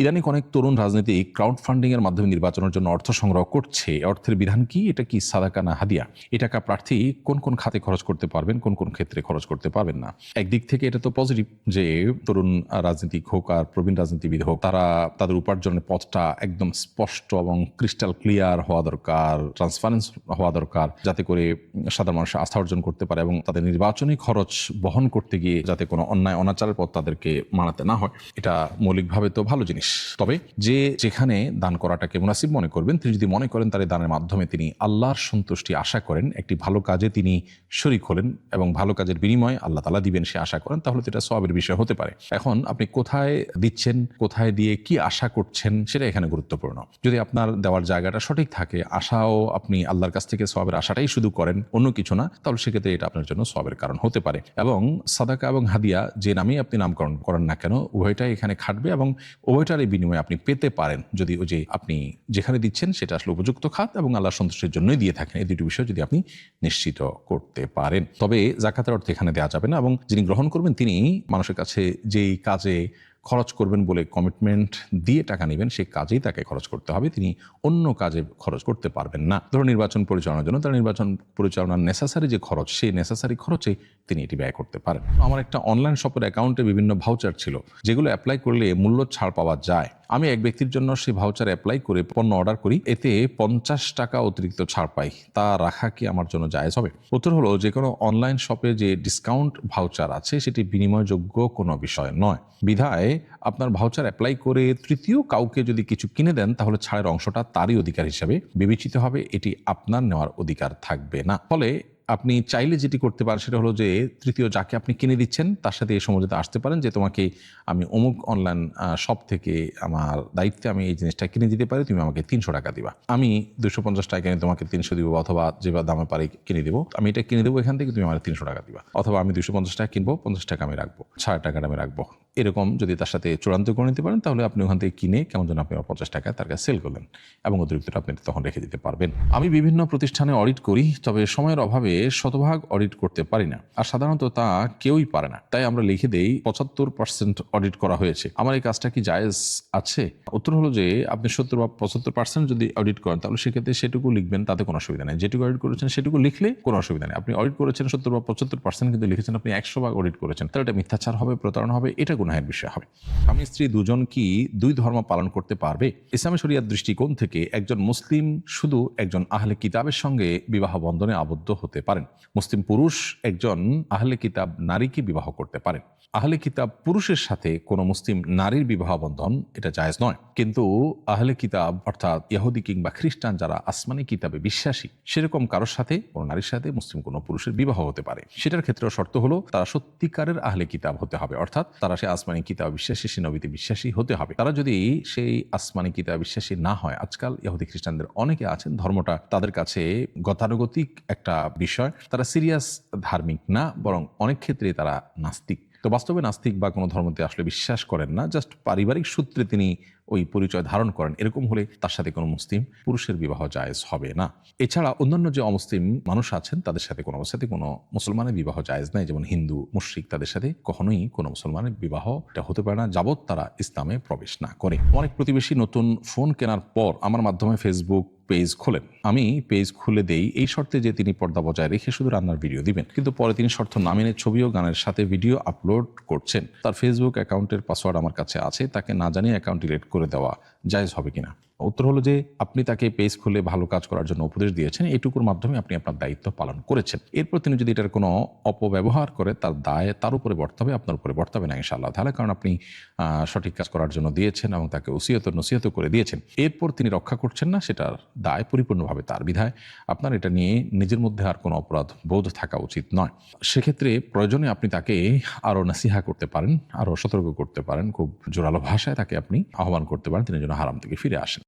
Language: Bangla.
ইরানিক অনেক তরুণ রাজনীতিক ক্রাউড ফান্ডিং এর মাধ্যমে নির্বাচনের জন্য অর্থ সংগ্রহ করছে। অর্থের বিধান কি? এটা কি সাদাকা না হাদিয়া? এ টাকা প্রার্থী কোন কোন খাতে খরচ করতে পারবেন, কোন কোন ক্ষেত্রে খরচ করতে পারবেন না? একদিক থেকে এটা তো পজিটিভ যে তরুণ রাজনীতিক হোক আর প্রবীণ রাজনীতিবিদ হোক, তারা তাদের উপার্জনের পথটা একদম স্পষ্ট এবং ক্রিস্টাল ক্লিয়ার হওয়া দরকার ট্রান্সপারেন্স হওয়া দরকার, যাতে করে সাধারণ মানুষ আস্থা অর্জন করতে পারে এবং তাদের নির্বাচনী খরচ বহন করতে গিয়ে যাতে কোনো অন্যায়, অনাচারের পথ তাদেরকে মানাতে না হয়। এটা মৌলিকভাবে তো ভালো জিনিস। তবে যে যেখানে দান করাটাকে মুনাসিব মনে করবেন, তিনি যদি মনে করেন তার দানের মাধ্যমে তিনি আল্লাহর সন্তুষ্টি আশা করেন, একটি ভালো কাজে তিনি শরিক হলেন এবং ভালো কাজের বিনিময়ে আল্লাহ তালা দিবেন সে আশা করেন, তাহলে তো এটা সবের বিষয় হতে পারে। এখন আপনি কোথায় দিচ্ছেন, কোথায় দিয়ে কি আশা করছেন, সেটা এখানে গুরুত্বপূর্ণ। যদি আপনার দেওয়ার জায়গাটা সঠিক থাকে, আশাও আপনি আল্লাহর কাছ থেকে সবের আশাটাই শুধু করেন, অন্য কিছু না, তাহলে সেক্ষেত্রে এটা আপনার জন্য সবের কারণ হতে পারে। এবং সাদাকা এবং হাদিয়া, যে নামেই আপনি নামকরণ করেন না কেন, উভয়টাই এখানে খাটবে এবং উভয়টার এই বিনিময়ে আপনি পেতে পারেন। যদি ওই যে আপনি যেখানে দিচ্ছেন সেটা আসলে উপযুক্ত খাত এবং আল্লাহ সন্তুষ্টের জন্যই দিয়ে থাকেন, এই দুটি বিষয় যদি আপনি নিশ্চিত করতে পারেন। তবে জাকাতের অর্থ এখানে দেওয়া যাবে না এবং যিনি গ্রহণ করবেন তিনি মানুষের কাছে যেই কাজে খরচ করবেন বলে কমিটমেন্ট দিয়ে টাকা নেবেন সেই কাজেই তাকে খরচ করতে হবে। তিনি অন্য কাজে খরচ করতে পারবেন না। ধরো নির্বাচন পরিচালনার জন্য, তার নির্বাচন পরিচালনার নেসেসারি যে খরচ, সেই নেসেসারি খরচে তিনি এটি ব্যয় করতে পারেন। আমার একটা অনলাইন শপের অ্যাকাউন্টে বিভিন্ন ভাউচার ছিল, যেগুলো অ্যাপ্লাই করলে মূল্য ছাড় পাওয়া যায়। আমি এক ব্যক্তির জন্য সেই ভাউচার অ্যাপ্লাই করে পণ্য অর্ডার করি, এতে পঞ্চাশ টাকা অতিরিক্ত ছাড় পাই। তা রাখা কি আমার জন্য জায়েজ হবে? উত্তর হলো, যে কোনো অনলাইন শপে যে ডিসকাউন্ট ভাউচার আছে, সেটি বিনিময়যোগ্য কোনো বিষয় নয়। বিধায় আপনার ভাউচার অ্যাপ্লাই করে তৃতীয় কাউকে যদি কিছু কিনে দেন, তাহলে ছাড়ের অংশটা তারই অধিকার হিসাবে বিবেচিত হবে। এটি আপনার নেওয়ার অধিকার থাকবে না। ফলে আপনি চাইলে যেটি করতে পারেন, সেটা হলো যে তৃতীয় যাকে আপনি কিনে দিচ্ছেন, তার সাথে এই সমঝোতে আসতে পারেন যে তোমাকে আমি অমুক অনলাইন শপ থেকে আমার দায়িত্বে আমি এই জিনিসটা কিনে দিতে পারি, তুমি আমাকে তিনশো টাকা দিবা। আমি দুশো পঞ্চাশ টাকা কিনে তোমাকে তিনশো দিব অথবা যে দামে পারি কিনে দেবো। আমি এটা কিনে দেবো এখান থেকে, তুমি আমার তিনশো টাকা দিবা। অথবা আমি দুশো পঞ্চাশ টাকা কিনবো, পঞ্চাশ টাকা আমি রাখব ছাড় টাকাটা আমি রাখব। এরকম যদি তার সাথে চূড়ান্ত করে নিতে পারেন, তাহলে আপনি ওখান থেকে কিনে কেমন যেন আপনি পঞ্চাশ টাকায় তার কাছে সেল করলেন এবং অতিরিক্তটা আপনি তখন রেখে দিতে পারবেন। আমি বিভিন্ন প্রতিষ্ঠানে অডিট করি, তবে সময়ের অভাবে শতভাগ অডিট করতে পারি না। আর সাধারণত তা কেউই পারে না। তাই আমরা লিখে দেই, পঁচাত্তর পার্সেন্ট অডিট করা হয়েছে। আমার এই কাজটা কি জায়েজ আছে? উত্তর হলো যে, আপনি সত্তর বা পঁচাত্তর পার্সেন্ট যদি অডিট করেন, তাহলে সেক্ষেত্রে সেটুকু লিখবেন, তাতে কোনো অসুবিধা নেই। যেটুকু অডিট করেছেন, সেটুকু লিখলে কোনো অসুবিধা নেই। আপনি অডিট করেছেন সত্তর বা পঁচাত্তর পার্সেন্ট কিন্তু লিখেছেন আপনি একশো ভাগ অডিট করেছেন, তাহলে এটা মিথ্যাচার হবে, প্রতারণা হবে, এটা গুনাহের বিষয় হবে। স্বামী স্ত্রী দুজন কি দুই ধর্ম পালন করতে পারবে? ইসলামী শরিয়ার দৃষ্টিকোণ থেকে একজন মুসলিম শুধু একজন আহলে কিতাবের সঙ্গে বিবাহ বন্ধনে আবদ্ধ হতে পারেন। মুসলিম পুরুষ একজন আহলে কিতাব নারীকে বিবাহ করতে পারেন। আহলে কিতাব পুরুষের সাথে কোনো মুসলিম নারীর বিবাহ বন্ধন এটা জায়জ নয়। কিন্তু আহলে কিতাব অর্থাৎ ইহুদি কিংবা খ্রিস্টান যারা আসমানি কিতাবে বিশ্বাসী, সেরকম কারোর সাথে, কোনো নারীর সাথে মুসলিম কোনো পুরুষের বিবাহ হতে পারে। সেটার ক্ষেত্রে শর্ত হলো, তারা সত্যিকারের আহলে কিতাব হতে হবে। অর্থাৎ তারা সে আসমানি কিতাব বিশ্বাসী, সে নবীতে বিশ্বাসী হতে হবে। তারা যদি সেই আসমানি কিতাব বিশ্বাসী না হয়, আজকাল ইহুদি খ্রিস্টানদের অনেকে আছেন, ধর্মটা তাদের কাছে গতানুগতিক একটা বিষয়। তারা সিরিয়াস ধার্মিক না, বরং অনেক ক্ষেত্রে তারা নাস্তিক। তো বাস্তবে নাস্তিক বা কোনো ধর্মতে আসলে বিশ্বাস করেন না, জাস্ট পারিবারিক সূত্রে তিনি ওই পরিচয় ধারণ করেন। এরকম হলে তার সাথে কোনো মুসলিম পুরুষের বিবাহ জায়েজ হবে না। এছাড়া অন্যান্য যে অমুসলিম মানুষ আছেন, তাদের সাথে কোনো অবস্থাতে কোনো মুসলমানের বিবাহ জায়েজ নাই। যেমন হিন্দু মুশ্রিক তাদের সাথে কখনোই কোনো মুসলমানের বিবাহ এটা হতে পারে না, যাবৎ তারা ইসলামে প্রবেশ না করে। অনেক প্রতিবেশী নতুন ফোন কেনার পর আমার মাধ্যমে ফেসবুক পেজ খোলেন। আমি পেজ খুলে দেই, এই শর্তে যে তিনি পর্দা বজায় রেখে শুধু রান্নার ভিডিও দিবেন। কিন্তু পরে তিনি শর্ত না মেনে ছবি ও গানের সাথে ভিডিও আপলোড করছেন। তার ফেসবুক অ্যাকাউন্টের পাসওয়ার্ড আমার কাছে আছে। তাকে না জানিয়ে অ্যাকাউন্ট ডিলেট করে দেওয়া জায়জ হবে কিনা। উত্তর হলো যে আপনি তাকে পেজ খুলে ভালো কাজ করার জন্য উপদেশ দিয়েছেন, এটুকুর মাধ্যমে আপনি আপনার দায়িত্ব পালন করেছেন। এরপর তিনি যদি এটার কোনো অপব্যবহার করে, তার দায় তার উপরে বর্তাবে, আপনার উপরে বর্তাবে না ইনশাআল্লাহ। তাহলে কারণ আপনি সঠিক কাজ করার জন্য দিয়েছেন এবং তাকে ওসিয়ত নসিহত করে দিয়েছেন। এরপর তিনি রক্ষা করছেন না, সেটার দায় পরিপূর্ণভাবে তার বিধায়। আপনার এটা নিয়ে নিজের মধ্যে আর কোনো অপরাধ বোধ থাকা উচিত নয়। সেক্ষেত্রে প্রয়োজনে আপনি তাকে আরও নাসিহা করতে পারেন, আরও সতর্ক করতে পারেন, খুব জোরালো ভাষায় তাকে আপনি আহ্বান করতে পারেন, তিনি যেন হারাম থেকে ফিরে আসেন।